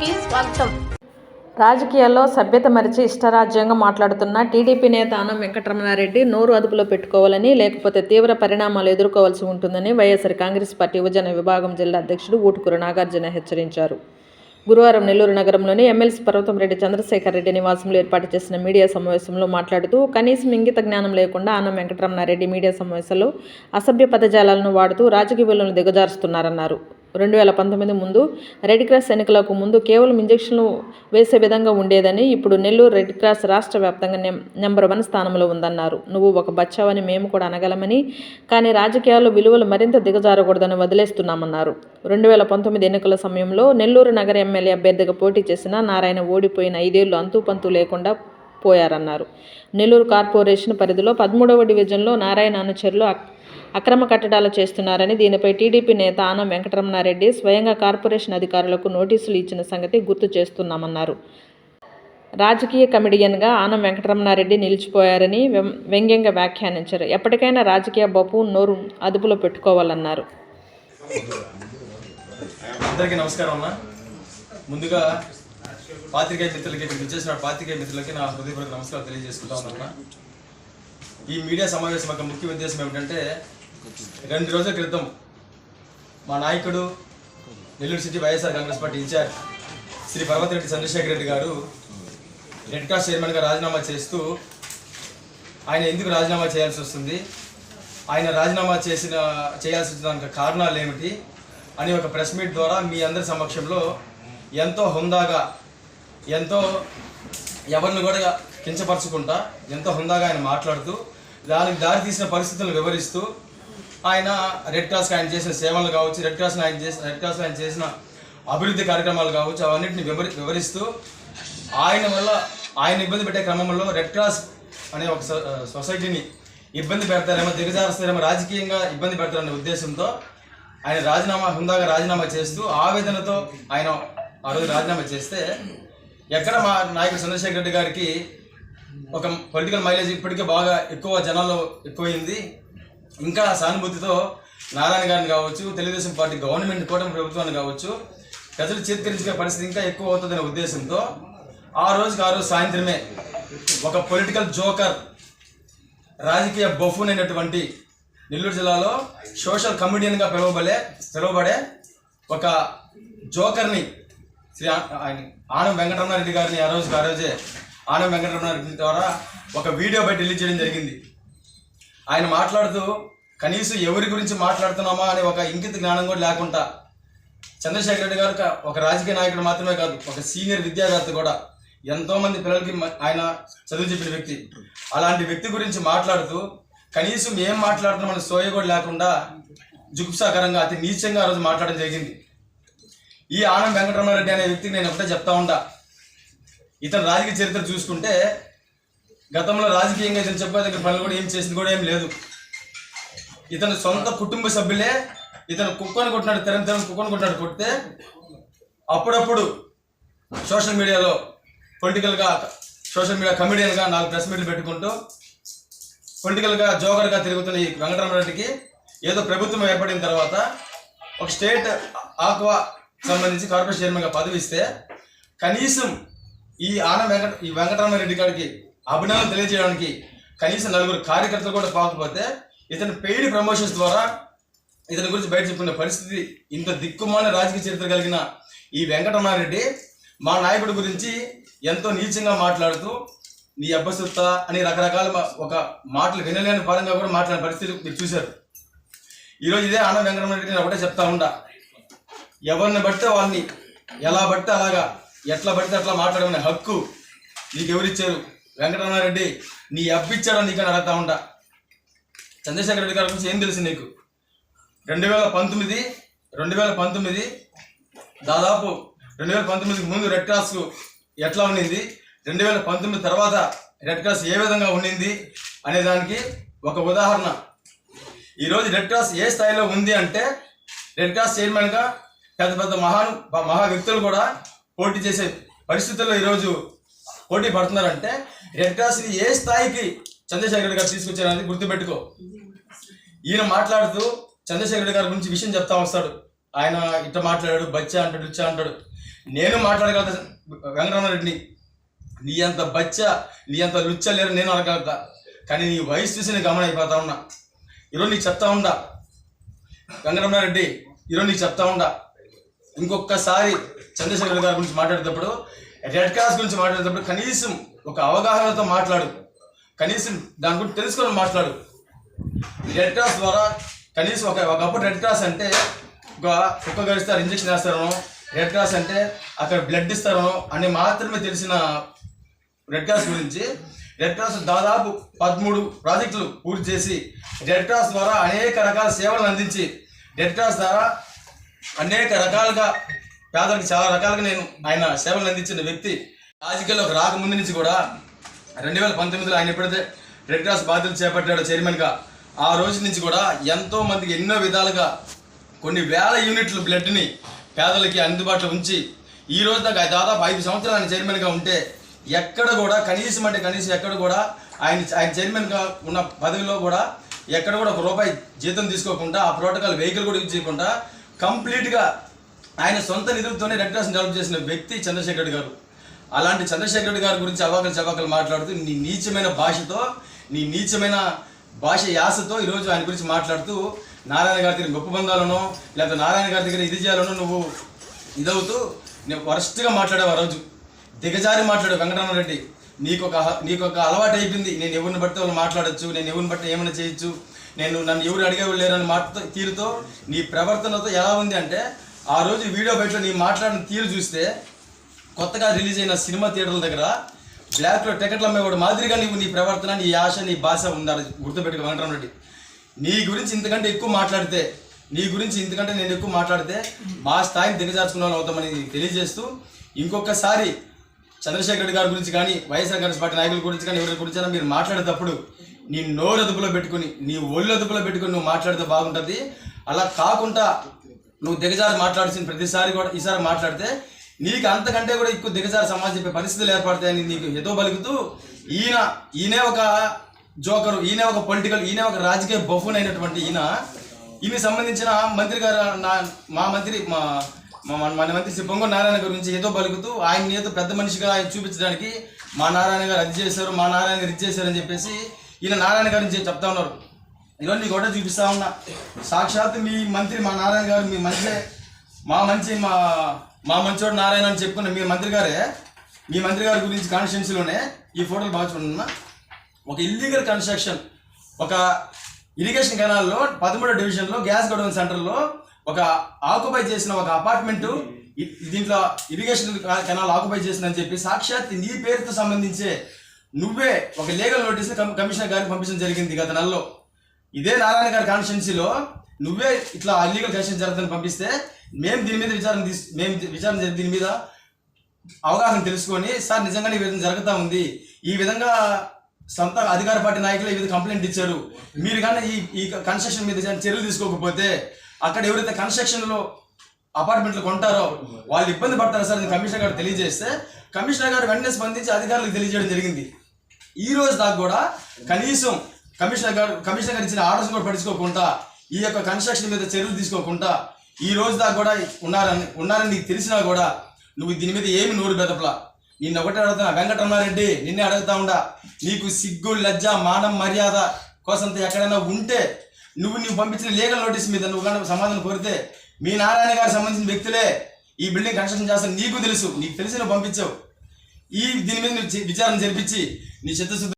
కి స్వాగతం. రాజకీయాల్లో సభ్యత మరిచి ఇష్టరాజ్యంగా మాట్లాడుతున్న టీడీపీ నేత ఆనం వెంకటరమణారెడ్డి నోరు అదుపులో పెట్టుకోవాలని లేకపోతే తీవ్ర పరిణామాలు ఎదుర్కోవాల్సి ఉంటుందని వైఎస్ఆర్ కాంగ్రెస్ పార్టీ యువజన విభాగం జిల్లా అధ్యక్షుడు ఊటుకూరు నాగార్జున హెచ్చరించారు. గురువారం నెల్లూరు నగరంలోని ఎమ్మెల్సీ పర్వతంరెడ్డి చంద్రశేఖర్ రెడ్డి నివాసంలో ఏర్పాటు చేసిన మీడియా సమావేశంలో మాట్లాడుతూ కనీసం ఇంగిత జ్ఞానం లేకుండా ఆనం వెంకటరమణారెడ్డి మీడియా సమావేశంలో అసభ్య పదజాలాలను వాడుతూ రాజకీయ విలువలను దిగజారుస్తున్నారన్నారు. రెండు వేల పంతొమ్మిది ముందు రెడ్ క్రాస్ ఎన్నికలకు ముందు కేవలం ఇంజక్షన్లు వేసే విధంగా ఉండేదని ఇప్పుడు నెల్లూరు రెడ్ క్రాస్ రాష్ట్ర వ్యాప్తంగా నెంబర్ వన్ స్థానంలో ఉందన్నారు. నువ్వు ఒక బచ్చావని మేము కూడా అనగలమని కానీ రాజకీయాల్లో విలువలు మరింత దిగజారకూడదని వదిలేస్తున్నామన్నారు. రెండు వేల పంతొమ్మిది ఎన్నికల సమయంలో నెల్లూరు నగర ఎమ్మెల్యే అభ్యర్థిగా పోటీ చేసిన నారాయణ ఓడిపోయిన ఐదేళ్ళు అంతూ లేకుండా పోయారన్నారు. నెల్లూరు కార్పొరేషన్ పరిధిలో పదమూడవ డివిజన్లో నారాయణ అనుచరులు అక్రమ కట్టడాలు చేస్తున్నారని దీనిపై టీడీపీ నేత ఆనం వెంకటరమణారెడ్డి స్వయంగా కార్పొరేషన్ అధికారులకు నోటీసులు ఇచ్చిన సంగతి గుర్తు చేస్తున్నామన్నారు. రాజకీయ కమెడియన్గా ఆనం వెంకటరమణారెడ్డి నిలిచిపోయారని వ్యం- వ్యంగ్యంగా వ్యాఖ్యానించారు. ఎప్పటికైనా రాజకీయ బొప్పు నోరు అదుపులో పెట్టుకోవాలన్నారు. అందరికీ నమస్కారం అన్న. ముందుగా పాత్రికేయ మిత్రులకి ఇక్కడ విచ్చేసిన పాత్రికేయ మిత్రులకి నా హృదయపూర్వక నమస్కారం తెలియజేసుకుంటా ఉన్నాను. ఈ మీడియా సమావేశం యొక్క ముఖ్య ఉద్దేశం ఏమిటంటే రెండు రోజుల క్రితం మా నాయకుడు Nellore city YSR Congress party in charge Shri Parvathireddy Chandrasekhar Reddy garu red cross చైర్మన్గా రాజీనామా చేస్తూ ఆయన ఎందుకు రాజీనామా చేయాల్సి వస్తుంది? ఆయన రాజీనామా చేసిన చేయాల్సి వచ్చిన కారణాలు ఏమిటి? అని ఒక ప్రెస్ మీట్ ద్వారా మీ అందరి సమక్షంలో ఎంతో హుందాగా ఎంతో ఎవరిని కూడా కించపరచుకుంటా ఎంతో హుందాగా ఆయన మాట్లాడుతూ దానికి దారి తీసిన పరిస్థితులను వివరిస్తూ ఆయన రెడ్ క్రాస్కి ఆయన చేసిన సేవలు కావచ్చు రెడ్ క్రాస్ ఆయన చేసిన రెడ్ క్రాస్ ఆయన చేసిన అభివృద్ధి కార్యక్రమాలు కావచ్చు అవన్నింటిని వివరి వివరిస్తూ ఆయన వల్ల ఆయన ఇబ్బంది పెట్టే క్రమంలో రెడ్ క్రాస్ అనే ఒక సొ- సొసైటీని ఇబ్బంది పెడతారేమో దిగజారుస్తారేమో రాజకీయంగా ఇబ్బంది పెడతారనే ఉద్దేశంతో ఆయన రాజీనామా హుందాగా రాజీనామా చేస్తూ ఆవేదనతో ఆయన ఆ రోజు రాజీనామా చేస్తే ఎక్కడ మా నాయకుడు చంద్రశేఖర్ రెడ్డి గారికి ఒక పొలిటికల్ మైలేజ్ ఇప్పటికే బాగా ఎక్కువ జనాల్లో ఎక్కువైంది. ఇంకా సానుభూతితో నారాయణ గారిని కావచ్చు తెలుగుదేశం పార్టీ గవర్నమెంట్ కూటమి ప్రభుత్వాన్ని కావచ్చు ప్రజలు చేతికరించుకునే పరిస్థితి ఇంకా ఎక్కువ అవుతుందనే ఉద్దేశంతో ఆ రోజుకి ఆ రోజు సాయంత్రమే ఒక పొలిటికల్ జోకర్ రాజకీయ బఫూన్ అయినటువంటి నెల్లూరు జిల్లాలో సోషల్ కమెడియన్గా పిలువబడే పిలువబడే ఒక జోకర్ని శ్రీ ఆయన ఆనం వెంకటరమణారెడ్డి గారిని ఆ రోజుకి ఆ రోజే ఆనం వెంకటరమణారెడ్డి ద్వారా ఒక వీడియో బయట రిలీజ్ చేయడం జరిగింది. ఆయన మాట్లాడుతూ కనీసం ఎవరి గురించి మాట్లాడుతున్నామా అనే ఒక ఇంకిత జ్ఞానం కూడా లేకుండా చంద్రశేఖర రెడ్డి గారు ఒక- రాజకీయ నాయకుడు మాత్రమే కాదు ఒక సీనియర్ విద్యావేత్త కూడా ఎంతోమంది పిల్లలకి ఆయన చదువు చెప్పిన వ్యక్తి. అలాంటి వ్యక్తి గురించి మాట్లాడుతూ కనీసం ఏం మాట్లాడుతున్నామని సోయ కూడా లేకుండా జుగుప్సాకరంగా అతి నీచంగా ఆ రోజు మాట్లాడడం జరిగింది. ఈ ఆనం వెంకటరమణారెడ్డి అనే వ్యక్తికి నేను ఒకటే చెప్తా ఉంటా. ఇతను రాజకీయ చరిత్ర చూసుకుంటే గతంలో రాజకీయంగా ఇతను చెప్పే దగ్గర పనులు కూడా ఏం చేసింది కూడా ఏం లేదు. ఇతను సొంత కుటుంబ సభ్యులే ఇతను కుక్కని కొట్టినాడు తెరం తెరం కుక్కని కొట్టినాడు కొడితే అప్పుడప్పుడు సోషల్ మీడియాలో పొలిటికల్గా సోషల్ మీడియా కమెడియన్గా నాలుగు ప్రెస్ మీట్లు పెట్టుకుంటూ పొలిటికల్గా జోకర్గా తిరుగుతున్న ఈ వెంకటరమణరెడ్డికి ఏదో ప్రభుత్వం ఏర్పడిన తర్వాత ఒక స్టేట్ ఆక్వా సంబంధించి కార్పొరేషన్ చైర్మన్గా పదవి కనీసం ఈ ఆన వెంకట ఈ వెంకటరామరెడ్డి గారికి అభినందనలు తెలియజేయడానికి కనీసం నలుగురు కార్యకర్తలు కూడా పాకపోతే ఇతని పెయిడ్ ప్రమోషన్స్ ద్వారా ఇతని గురించి బయట చెప్పుకునే పరిస్థితి ఇంత దిక్కుమాల రాజకీయ చరిత్ర కలిగిన ఈ వెంకటరమారెడ్డి మా నాయకుడి గురించి ఎంతో నీచంగా మాట్లాడుతూ నీ అబ్బసుత్త అని రకరకాల మా- ఒక మాటలు వినలేని పరంగా కూడా మాట్లాడిన పరిస్థితి మీరు చూశారు. ఈరోజు ఇదే ఆనంద వెంకటరమారెడ్డి నేను ఒకటే చెప్తా ఉండా. ఎవరిని బడితే వాళ్ళని ఎలా పడితే అలాగా ఎట్లా పడితే అట్లా మాట్లాడమనే హక్కు నీకు ఎవరిచ్చారు వెంకటరమణారెడ్డి నీ అబ్బిచ్చాడో నీకు అని అడుగుతా ఉంటా. చంద్రశేఖర రెడ్డి గారి గురించి ఏం తెలుసు నీకు? రెండు వేల పంతొమ్మిది రెండు వేల పంతొమ్మిది దాదాపు రెండు వేల పంతొమ్మిదికి ముందు రెడ్ క్రాస్ ఎట్లా ఉండింది? రెండు వేల పంతొమ్మిది తర్వాత రెడ్ క్రాస్ ఏ విధంగా ఉండింది అనే దానికి ఒక ఉదాహరణ. ఈరోజు రెడ్ క్రాస్ ఏ స్థాయిలో ఉంది అంటే రెడ్ క్రాస్ చైర్మన్గా పెద్ద పెద్ద మహాను మహా వ్యక్తులు కూడా పోటీ చేసే పరిస్థితుల్లో ఈరోజు పోటీ పడుతున్నారంటే రెడ్ క్రాస్ని ఏ స్థాయికి చంద్రశేఖర్ రెడ్డి గారు తీసుకొచ్చారనేది గుర్తుపెట్టుకో. ఈయన మాట్లాడుతూ చంద్రశేఖర్ రెడ్డి గారి గురించి విషయం చెప్తా వస్తాడు. ఆయన ఇట్ట మాట్లాడాడు బచ్చా అంటాడు ఇచ్చా అంటాడు. నేను మాట్లాడగలుగుతా వెంకటరమణారెడ్డిని. నీ అంత బచ్చ నీ అంత లుచ్చ లేరు నేను అడగలుగుతా కానీ నీ వయసు చూసి నేను గమనం అయిపోతా ఉన్నా. ఈరోజు నీకు చెప్తా ఉండా. వెంకటరమణారెడ్డి ఈరోజు నీకు చెప్తా ఉండా. ఇంకొకసారి చంద్రశేఖర్ గారి గురించి మాట్లాడేటప్పుడు రెడ్ క్రాస్ గురించి మాట్లాడేటప్పుడు కనీసం ఒక అవగాహనతో మాట్లాడు. కనీసం దాని గురించి తెలుసుకొని మాట్లాడు. రెడ్ క్రాస్ ద్వారా కనీసం ఒక ఒకప్పుడు రెడ్ క్రాస్ అంటే ఒక కుక్క గడిస్తారు ఇంజక్షన్ వేస్తారనో రెడ్ క్రాస్ అంటే అక్కడ బ్లడ్ ఇస్తారనో అని మాత్రమే తెలిసిన రెడ్ క్రాస్ గురించి రెడ్ క్రాస్ దాదాపు పదమూడు ప్రాజెక్టులు పూర్తి చేసి రెడ్ క్రాస్ ద్వారా అనేక రకాల సేవలను అందించి రెడ్ క్రాస్ ద్వారా అనేక రకాలుగా పేదలకు చాలా రకాలుగా నేను ఆయన సేవలు అందించిన వ్యక్తి. రాజకీయాల్లోకి రాకముందు నుంచి కూడా రెండు వేల పంతొమ్మిదిలో ఆయన ఎప్పుడైతే రెడ్ క్రాస్ బాధ్యతలు చేపట్టాడో చైర్మన్గా ఆ రోజు నుంచి కూడా ఎంతో మందికి ఎన్నో విధాలుగా కొన్ని వేల యూనిట్ల బ్లడ్ని పేదలకి అందుబాటులో ఉంచి ఈ రోజు దాకా దాదాపు ఐదు సంవత్సరాలు ఆయన చైర్మన్గా ఉంటే ఎక్కడ కూడా కనీసం అంటే కనీసం ఎక్కడ కూడా ఆయన ఆయన చైర్మన్గా ఉన్న పదవిలో కూడా ఎక్కడ కూడా ఒక రూపాయి జీతం తీసుకోకుండా ఆ ప్రోటోకాల్ వెహికల్ కూడా యూజ్ చేయకుండా కంప్లీట్గా ఆయన సొంత నిధులతోనే రెడ్ డెవలప్ చేసిన వ్యక్తి చంద్రశేఖర్ గారు. అలాంటి చంద్రశేఖర్ రెడ్డి గారి గురించి అవాకలు చవాకలు మాట్లాడుతూ నీ నీచమైన భాషతో నీ నీచమైన భాష యాసతో ఈరోజు ఆయన గురించి మాట్లాడుతూ నారాయణ గారి దగ్గర గొప్ప బంధాలను లేకపోతే నారాయణ గారి దగ్గర ఇది చేయాలను నువ్వు ఇదవుతూ నేను వరస్ట్గా మాట్లాడావు ఆ రోజు. దిగజారి మాట్లాడావు వెంకటరామరెడ్డి నీకు ఒక నీకు ఒక అలవాటు అయిపోయింది నేను ఎవరిని బట్టి వాళ్ళు మాట్లాడొచ్చు నేను ఎవరిని బట్టి ఏమైనా చేయొచ్చు. నేను నన్ను ఎవరు అడిగేవాళ్ళు లేరని మాటతో తీరుతో నీ ప్రవర్తనతో ఎలా ఉంది అంటే ఆ రోజు వీడియో బయటలో నీ మాట్లాడిన తీరు చూస్తే కొత్తగా రిలీజ్ అయిన సినిమా థియేటర్ల దగ్గర బ్లాక్లో టికెట్లు అమ్మేవాడు మాదిరిగా నీవు నీ ప్రవర్తన నీ ఆశ నీ భాష ఉండాలి. గుర్తుపెట్టుకు వెంకటరామరెడ్డి నీ గురించి ఇంతకంటే ఎక్కువ మాట్లాడితే నీ గురించి ఇంతకంటే నేను ఎక్కువ మాట్లాడితే మా స్థాయిని దిగజార్చుకున్న వాళ్ళు అవుతామని తెలియజేస్తూ ఇంకొకసారి చంద్రశేఖర్ రెడ్డి గారి గురించి కానీ వైఎస్ఆర్ కాంగ్రెస్ పార్టీ నాయకుల గురించి కానీ ఎవరి గురించి అయినా మీరు మాట్లాడేటప్పుడు నీ నోరు అదుపులో పెట్టుకుని నీ ఒళ్ళు అదుపులో పెట్టుకుని నువ్వు మాట్లాడితే బాగుంటుంది. అలా కాకుండా నువ్వు దిగజారి మాట్లాడాల్సిన ప్రతిసారి కూడా ఈసారి మాట్లాడితే నీకు అంతకంటే కూడా ఎక్కువ దిగజారి సమాజం చెప్పే పరిస్థితులు ఏర్పడతాయని నీకు ఎదో పలుకుతూ ఈయన ఈయనే ఒక జోకరు ఈయన ఒక పొలిటికల్ ఈయన ఒక రాజకీయ బఫూన్ అయినటువంటి ఈయన. ఈయనకి సంబంధించిన మంత్రి గారు నా మా మంత్రి మా మా మన మన మంత్రి శ్రీ పొంగ నారాయణ గురించి ఏదో పలుకుతూ ఆయన ఏదో పెద్ద మనిషిగా ఆయన చూపించడానికి మా నారాయణ గారు అది చేశారు మా నారాయణ గారు ఇది చేశారని చెప్పేసి ఈయన నారాయణ గారి నుంచి చెప్తా ఉన్నారు. ఈరోజు నీకు ఒకటే చూపిస్తా ఉన్నా. సాక్షాత్ మీ మంత్రి మా నారాయణ గారు మీ మంచి మా మంచి మా మా మంచోడు నారాయణ అని చెప్పుకున్న మీ మంత్రి గారే మీ మంత్రి గారి గురించి కాన్స్టిట్యున్సీలోనే ఈ ఫోటోలు బాగా చూడన్నా ఒక ఇల్లీగల్ కన్స్ట్రక్షన్ ఒక ఇరిగేషన్ కెనాల్లో పదమూడో డివిజన్లో గ్యాస్ గొడవన్ సెంటర్లో ఒక ఆక్యుపై చేసిన ఒక అపార్ట్మెంట్ దీంట్లో ఇరిగేషన్ కెనాల్ ఆక్యుపై చేసిందని చెప్పి సాక్షాత్ నీ పేరుతో సంబంధించే నువ్వే ఒక లీగల్ నోటీస్ కమిషనర్ గారికి పంపించడం జరిగింది గత నెలలో. ఇదే నారాయణ గారి కాన్స్టిట్యున్సీలో నువ్వే ఇట్లా అల్లీగల్ కమిషన్ జరుగుతుందని పంపిస్తే మేము దీని మీద విచారణ తీసు మేము విచారణ దీని మీద అవగాహన తెలుసుకొని సార్ నిజంగానే ఈ విధంగా జరుగుతూ ఉంది. ఈ విధంగా సొంత అధికార పార్టీ నాయకులు ఈ విధంగా కంప్లైంట్ ఇచ్చారు. మీరు కానీ ఈ ఈ కన్స్ట్రక్షన్ మీద చర్యలు తీసుకోకపోతే అక్కడ ఎవరైతే కన్స్ట్రక్షన్లో అపార్ట్మెంట్లు కొంటారో వాళ్ళు ఇబ్బంది పడతారు సార్? కమిషనర్ గారు తెలియజేస్తే కమిషనర్ గారు వెంటనే స్పందించి అధికారులకు తెలియజేయడం జరిగింది. ఈ రోజు దాకా కూడా కనీసం కమిషనర్ గారు కమిషనర్ గారు ఇచ్చిన ఆర్డర్స్ కూడా పట్టించుకోకుండా ఈ యొక్క కన్స్ట్రక్షన్ మీద చర్యలు తీసుకోకుండా ఈ రోజు దాకా కూడా ఉన్నారని ఉన్నారని నీకు తెలిసినా కూడా నువ్వు దీని మీద ఏమి నోరు బెదపలా. నిన్న ఒకటే అడుగుతున్నా వెంకటరమారెడ్డి నిన్నే అడుగుతా ఉండా నీకు సిగ్గు లజ్జ మానం మర్యాద కోసం ఎక్కడైనా ఉంటే నువ్వు నువ్వు పంపించిన లీగల్ నోటీస్ మీద నువ్వు కానీ సమాధానం కోరితే మీ నారాయణ గారికి సంబంధించిన వ్యక్తులే ఈ బిల్డింగ్ కన్స్ట్రక్షన్ చేస్తాను. నీకు తెలుసు. నీకు తెలిసి నువ్వు పంపించావు. ఈ దీని మీద నువ్వు విచారణ జరిపించి నీ చిత్తశుద్ధి